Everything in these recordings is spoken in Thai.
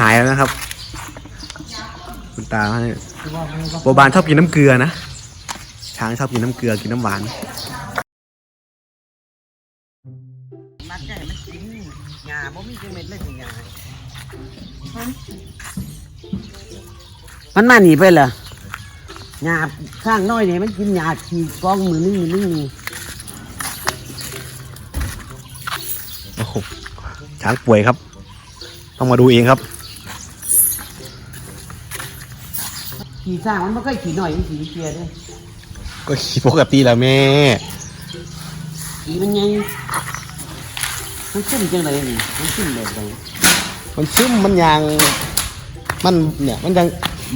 หายแล้วนะครับ คุณตาให้โบบานชอบกินน้ำเกลือนะ ช้างชอบกินน้ำเกลือกินน้ำหวานมักจะให้มันกินหญ้าบ่มีจังเม็ดเลยสิหญ้ามันมาหนีไปเหรอหญ้าข้างน้อยนี่มันกินหญ้าขี่กองมือนึงมือนึงนี่โอ้โหช้างป่วยครับ ต้องมาดูเองครับ ขี่สร้างมันไม่ค่อยขี่หน่อยมันขี่เกียร์เด้วยก็ขี่ปกติแหล้วแม่ ขี่มันยังมันซึมจังเลยนี่มันซึมแบบไหนมันซึมมันยาง มันเนี่ย มันยัง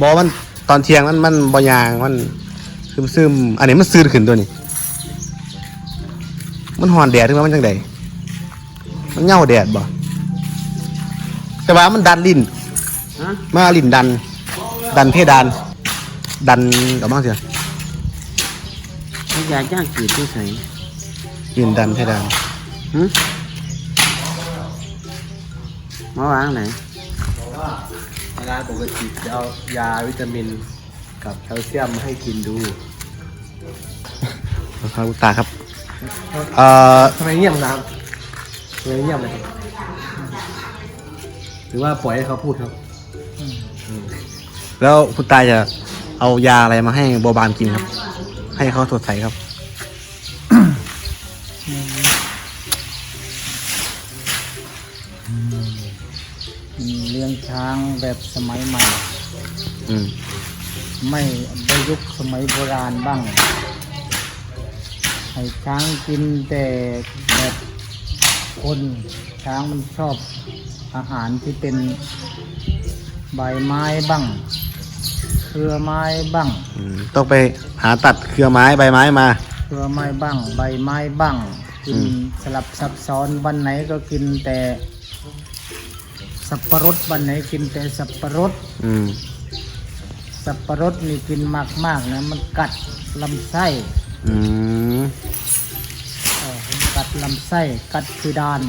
บอมันตอนเที่ยงมันมันบอยางมันซึมซึมอันนี้มันซื่นขึ้นตัวนี้ มันหอนแดดถึงว่ามันจังไดมันเหงาแดดบ่ แต่ว่ามันดันลิ้นฮะมาลิ้นดัน ดันเพดาน ดันกับบ้างเสียมันยาจ้างขีดที่ใส่ลิ้นดันเพดานฮะมาวางไหนเวลาปกติจะเอายาวิตามินกับแคลเซียมให้กินดูครับตาครับ เอ่อทำไมเงียบครับทำไมเงียบเลยค รับหรือว่าปล่อยให้เขาพูดครับแล้วคุณตาจะเอายาอะไรมาให้โบบานกินครับ ให้เขาสดใสครับ เลี้ยงช้างแบบสมัยใหม่ อืมไม่ประยุกต์สมัยโบราณบ้าง ให้ช้างกินแต่แบบคนช้างมันชอบ อาหารที่เป็นใบไม้บ้าง เครือไม้บ้าง อืมต้องไปหาตัดเครือไม้ใบไม้มา เครือไม้บ้าง ใบไม้บ้าง กินอืมสลับซับซ้อนวันไหนก็กินแต่สับปะรดวันไหนกินแต่สับปะรด อืม สับปะรดนี่กินมากมากๆนะมันกัดลำไส้อืมเออมันกัดลำไส้กัดคือดาน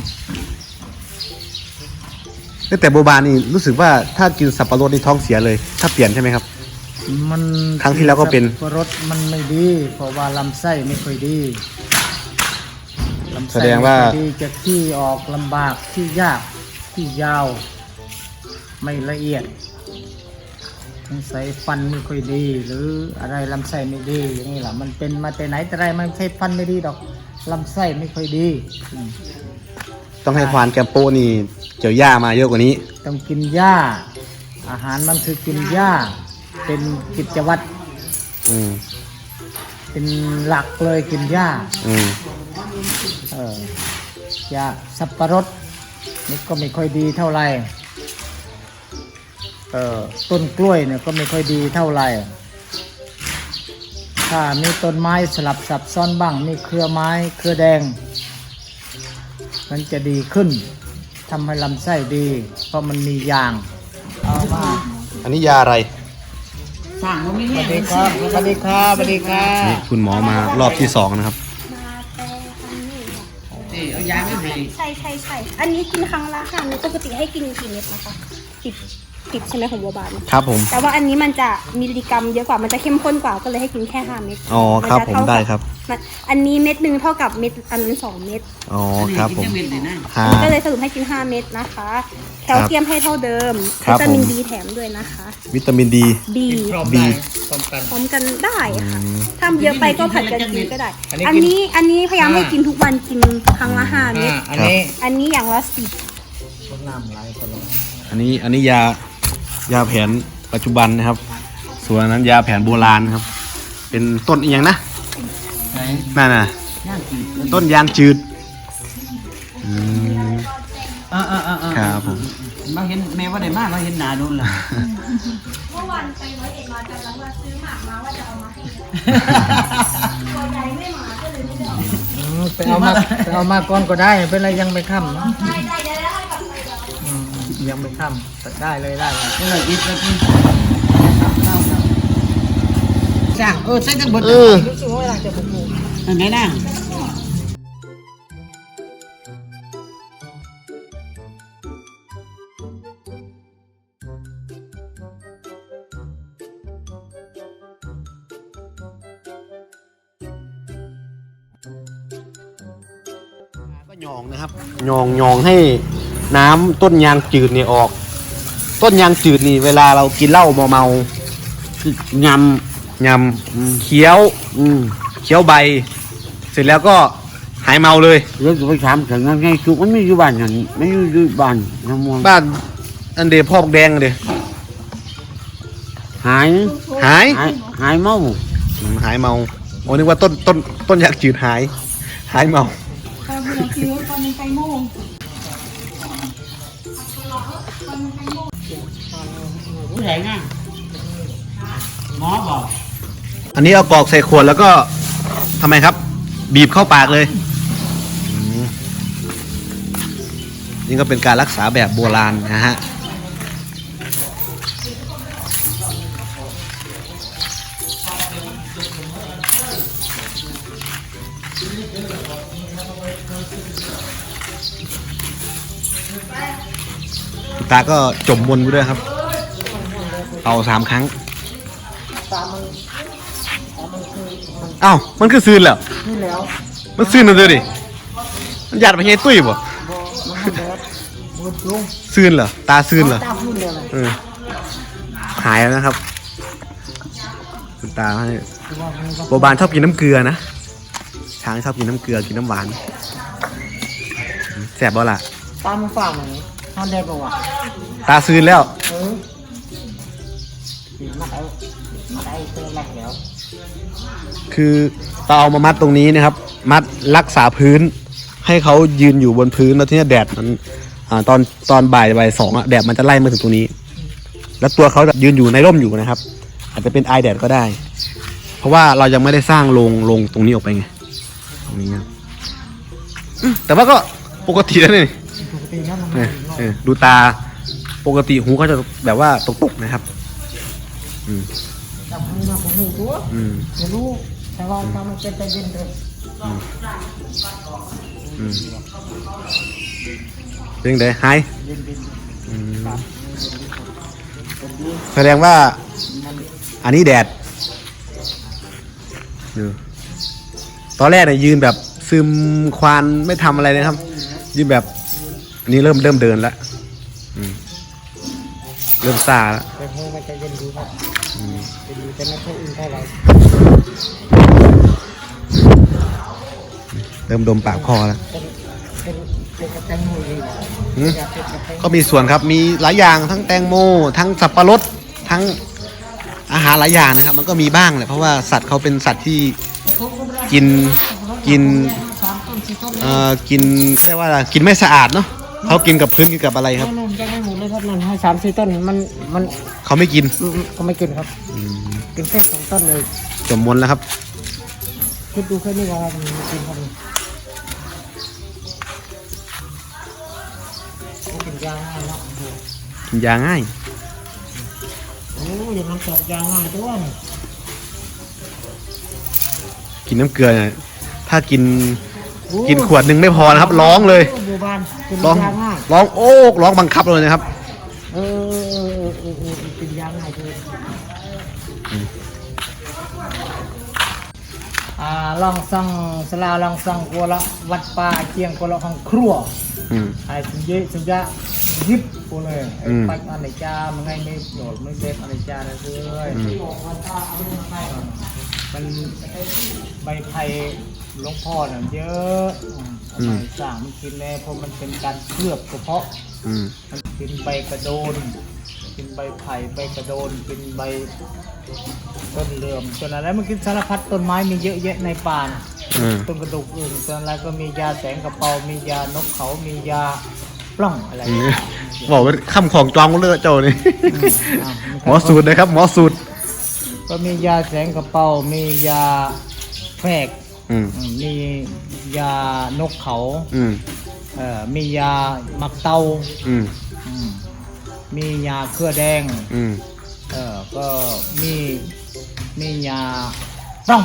แต่โบบานนี่รู้สึกว่าถ้ากินสับปะรดนี่ท้องเสียเลย ถ้าเปลี่ยนใช่ไหมครับ มันครั้งที่แล้วก็เป็น สับปะรดมันไม่ดีเพราะว่าลำไส้ไม่ค่อยดีลำไส้แสดงว่า ไม่ค่อยดีจะขี้ออกลำบากขี้ยากขี้ยาว ไม่ละเอียดสงสัยฟันไม่ค่อยดี หรืออะไรลำไส้ไม่ดีอย่างนี้แหละมันเป็นมาแต่ไหนแต่ไรมันไม่ใช่ฟันไม่ดีดอกลำไส้ไม่ค่อยดีอืม ต้องให้ควานแกมโปนี่ เกี่ยวหญ้ามาเยอะกว่านี้ ต้องกินหญ้า อาหารมันคือกินหญ้า เป็นกิจวัตรอืมเป็นหลักเลยกินหญ้า อืมเออหญ้าสับปะรดนี่ก็ไม่ค่อยดีเท่าไหร่เออต้นกล้วยเนี่ยก็ไม่ค่อยดีเท่าไหร่ ถ้ามีต้นไม้สลับซับซ้อนบ้าง มีเครือไม้เครือแดง มันจะดีขึ้น ทำให้ลำไส้ดี เพราะมันมียางเอามาอันนี้ยาอะไรสร้างมันไม่สแน่วัสดีครับสวัสดีครับสวัสดีครับนี่คุณหมอมารอบที่สองนะครับสิเอายาไม่ให้ใช่ใช่ใช่อันนี้กินครั้งละห้าเม็ดปกติให้กินกี่เม็ดนะคะสิบ สิบใช่ไหมของบัวบาน ครับผม แต่ว่าอันนี้มันจะมิลลิกรัมเยอะกว่า มันจะเข้มข้นกว่า ก็เลยให้กินแค่ห้าเม็ดอ๋อครับนจะผมเท่าได้กับครับ มันอันนี้เม็ดหนึ่งเท่ากับเม็ดอันนั้นสองเม็ด อ๋อครับผมกินจังเม็ดเลยนะครัก็บเลยสรุปให้กินห้าเม็ดนะคะ แคลเซียมให้เท่าเดิมครัวิบตามินผมดีแถมด้วยนะคะ วิตามินดี B บีพร้อมกันพร้อมกันได้ค่ะอืมถ้าเยอะไปก็ผัดกันกินก็ได้ อันนี้อันกินนี้อันนี้พยายามให้กินทุกวันกินครั้งละห้าเม็ดอ่าอันนี้ อันนี้อย่างละสิบน้ำไหลตลอดอันนี้อันนี้ยา ยาแผนปัจจุบันนะครับ ส่วนอันนั้นยาแผนโบราณครับ เป็นต้นอีกอย่างนะไหนนั่นน่ะย่างขีดต้นยางจืดอืมอ่าอ่าอ่าอ่าครับผมมาเห็นแม่ว่าได้มากมาเห็นหนาโดนล่ะเมื่อวันไปร้อยเอ็ดมาจำแล้วว่าซื้อหมากมาว่าจะเอามาให้ตัวใหญ่ไม่มาก็เลยไม่ได้เอาอืมไปเอามาไปเอามาก่อนก็ได้ไม่เป็นไรยังไม่ค่ำ ยังไม่ทำแต่ได้เลยได้เลยนี่อีกแล้วพี่จางเออใช่ทั้หมดเออรู้สึกว่าเวลาจะก็ยองนะครับยองยองให้ น้ำต้นยางจืดเนี่ยออก ต้นยางจืดนี่เวลาเรากินเหล้าเมาเมาๆคือยำยำเคี้ยว อืมเคี้ยวใบ เสร็จแล้วก็หายเมาเลยแล้วจะไปถามถึงไงสุกมันไม่อยู่บ้านอย่างนี้ไม่อยู่อยู่บ้านน้ำมวงบ้านอันเดพ่อบักแดงเดหายหายหายหายเมาอืมหายเมาโอ้นึกว่าต้นต้นต้นยางจืดหาย หายเมา ไปโมงผู้ใหญ่ง่ะหมอบอกอันนี้เอากรอกใส่ขวดแล้วก็ทำไมครับ บีบเข้าปากเลยอืมนี่ก็เป็นการรักษาแบบโบราณนะฮะ ตาก็จมมนไปด้วยครับ เอาสามครั้งเอ้ามันคือซืนแล้วนี่แล้วมันซืนนั่นเลยดิมันหยาดไปเฮตุ้ยบ่มันแดดหมดลงซืนเหรอตาซืนเหรอ ตาพูดเลยเออหายแล้วนะครับ คุณตาให้โบบานชอบกินน้ำเกลือนะ ช้างชอบกินน้ำเกลือกินน้ำหวานแสบบ่ล่ะตามันฟังอย่างนี้นอนแดดบอกว่าตาซืนแล้ว เออ มาได้มาได้เจอแรกแล้วคือเราเอามามัดตรงนี้นะครับ มัดรักษาพื้น ให้เขายืนอยู่บนพื้นแล้วทีนี้แดดมันอาตอนตอนบ่ายบ่ายสองอะแดดมันจะไล่มาถึงตรงนี้ แล้วตัวเขายืนอยู่ในร่มอยู่นะครับ อาจจะเป็นไอแดดก็ได้ เพราะว่าเรายังไม่ได้สร้างโรงโรงตรงนี้ออกไปไงตรงนี้นะอืมแต่ว่าก็ปกติแล้วนี่ปกตินะมันเออเออดูตาปกติหูเขาจะแบบว่าตกๆนะครับ อืมจับมือมาผมหูตัวอืมจะรู้แต่ว่าตามันเป็นแต่เย็นเลยอืมเป็นไงหายเย็นเย็นอืมแสดงว่าอันนี้แดดดูตอนแรกเนี่ยยืนแบบซึมควานไม่ทำอะไรนะครับ ยืนแบบอันนี้เริ่มเริ่มเดินแล้วอืมเริ่มซาแล้ว แต่หูมันจเย็นดีครับ เย็นดีแต่ไม่ค่อยอุ่นเท่าไหร่เริ่มดมปากคอแล้วเป็นเป็นเป็นกระแตงโมดีหืมอยากเป็นกระแตงโมก็มีส่วนครับมีหลายอย่างทั้งแตงโม ทั้งสับปะรดทั้งอาหารหลายอย่างนะครับ มันก็มีบ้างแหละเพราะว่าสัตว์เขาเป็นสัตว์ที่กินกิน สามต้นสี่ต้นเอ่อกินเรียกว่าอะไรกินไม่สะอาดเนาะเขากินกับพื้นกินกับอะไรครับ นั่นจะให้หมดเลยครับนั่นให้สามสี่ต้นมันมันเขาไม่กินอืมก็ไม่กินครับ อืมกินแค่สองต้นเลยจมมนแล้วครับคิดดูแค่นี้ก็ครับมันกินครับมันกินยาง่ายเนาะโอ้โหกินยาง่ายโอ้ยมันสอบยาง่ายตัวนี่กินน้ำเกลือเนี่ยถ้ากินโอ้กินขวดหนึ่งไม่พอนะครับ ร้องเลยโหมู่บ้านกินร้องยาง่ายร้องโอ๊กร้องบังคับเลยนะครับ เออเออเออเออเออกินยาง่ายเลย อ่าลองสั่งสลาลองสั่งกัวละวัดป่าเชียงกัวละของครัวอืม ไอ้สุเยสุยะยิบกูเลยไอ้อืม ปัจอะไรจ้ามันไงไม่โดดไม่เซฟอะไรจ้าเลยเลยอืมมันใบไผ่หลวงพ่อน่ะเยอะอืมเอาไปสร้างมันกินแล้วเพราะมันเป็นการเคลือบเฉพาะ อืมมันกินใบกระโดน กินใบไผ่ใบกระโดน กินใบ ต้นเหลื่อมต้นอะไรมันกินสารพัดต้นไม้มีเยอะแยะในป่านะอืมต้นกระดูกอื่นต้นอะไรก็มียาแสงกระเปามียานกเขามียาปล้องอะไรอืมบอกว่าคำของจองเลือดเจ้านี่อ่าหมอสูตรนะครับหมอสูตรก็มียาแสงกระเปามียาแฝกอืมอืมมียานกเขาอืมเอ่อมียาหมักเตาอืมอืมมียาเครือแดง อืมเออ ก็มีมียาต้อง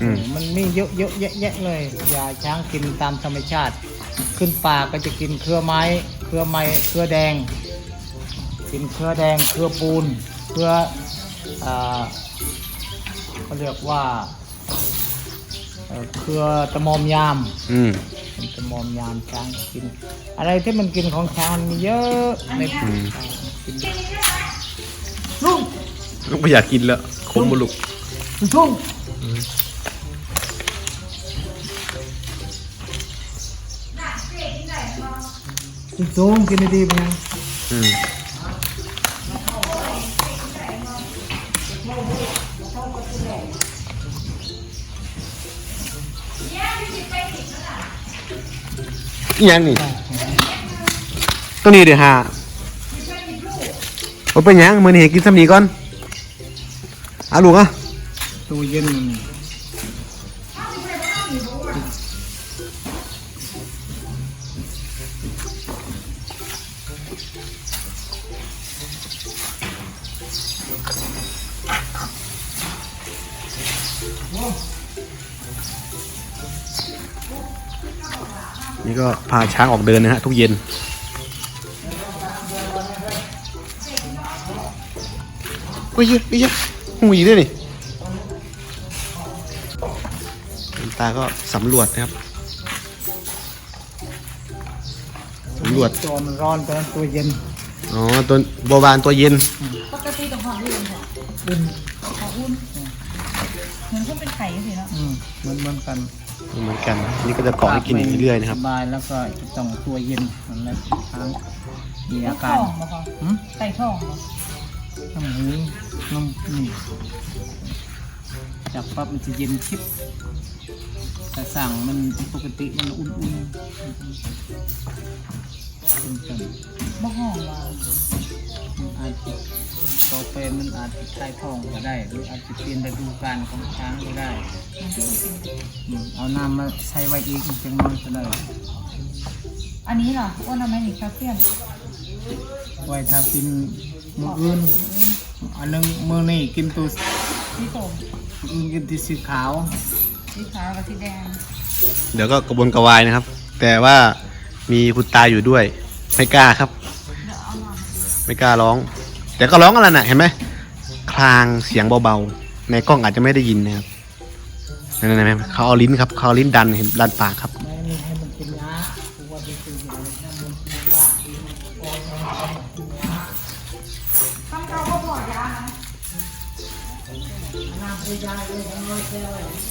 อืม มันมีเยอะเยอะแยะแยะเลยยาช้างกินตามธรรมชาติ ขึ้นป่าก็จะกินเครือไม้ เครือไม้เครือแดง กินเครือแดงเครือปูนเครืออ่าเขาเรียกว่าเอ่อเครือตะมอมยาม อืม มันจะมอมยามช้างกิน อะไรที่มันกินของช้างมันมีเยอะในอืม กินลูก ไม่อยากกินแล้วคมบุลุกทุ่งสูงกินดีๆไปยังอืมอิหยังนี่ตัวนี้เดี๋ยวหาว่าเป็นหยังมือนี่ให้กินสำนีก่อนเอาลูกอะตู้เย็นมันนี่ก็พาช้างออกเดินนะฮะทุกเย็น โอ้ยเยอะเยอะ หุยด้วยนี่คุณตาก็สำรวจนะครับสำรวจตัวมันร้อนตอนนั้นตัวเย็นอ๋อตัวบวบานตัวเย็นปกติต้องหอมอุ่นค่ะอุ่นหอมอุ่นเหมือนคนเป็นไข่สิเนาะอืมเหมือนเหมือนกันเหมือนกันนี่ก็จะเกาะให้กินอย่างนี้เรื่อยนะครับสบายแล้วก็จะต้องตัวเย็นนั่นแหละช้างมีอาท้การองบ่คะหืมไก่ท้องบ่ น้ำหูน้ำนี่จับปั๊บมันจะเย็นชิบแต่สั่งมันปกติมันอุ่นๆอุ่นกันบ่หอมว่ามันอาจจะต่อไปมันอาจจะใต้ท้องก็ได้หรืออาจจะเปลี่ยนฤดูกาลของช้างก็ได้อืมเอาน้ำมาใช้ไว้อีกจังน้อยก็ได้อันนี้เหรออ้วนทำไมนี่แคลเซียมไว้ถ้ากินมืออื่น อันนึงมือนี่กินตัวสีส้มอื่นกินที่สีขาวสีขาวกับสีแดงเดี๋ยวก็กระวนกระวายนะครับ แต่ว่ามีคุณตาอยู่ด้วย ไม่กล้าครับไม่กล้าร้อง แต่ก็ร้องอะไรน่ะเห็นไหมคลางเสียงเบาๆ ในกล้องอาจจะไม่ได้ยินนะครับนั่นๆๆเขาเอาลิ้นครับเขาเอาลิ้นดันเห็นดันปากครับ เขาก็บอก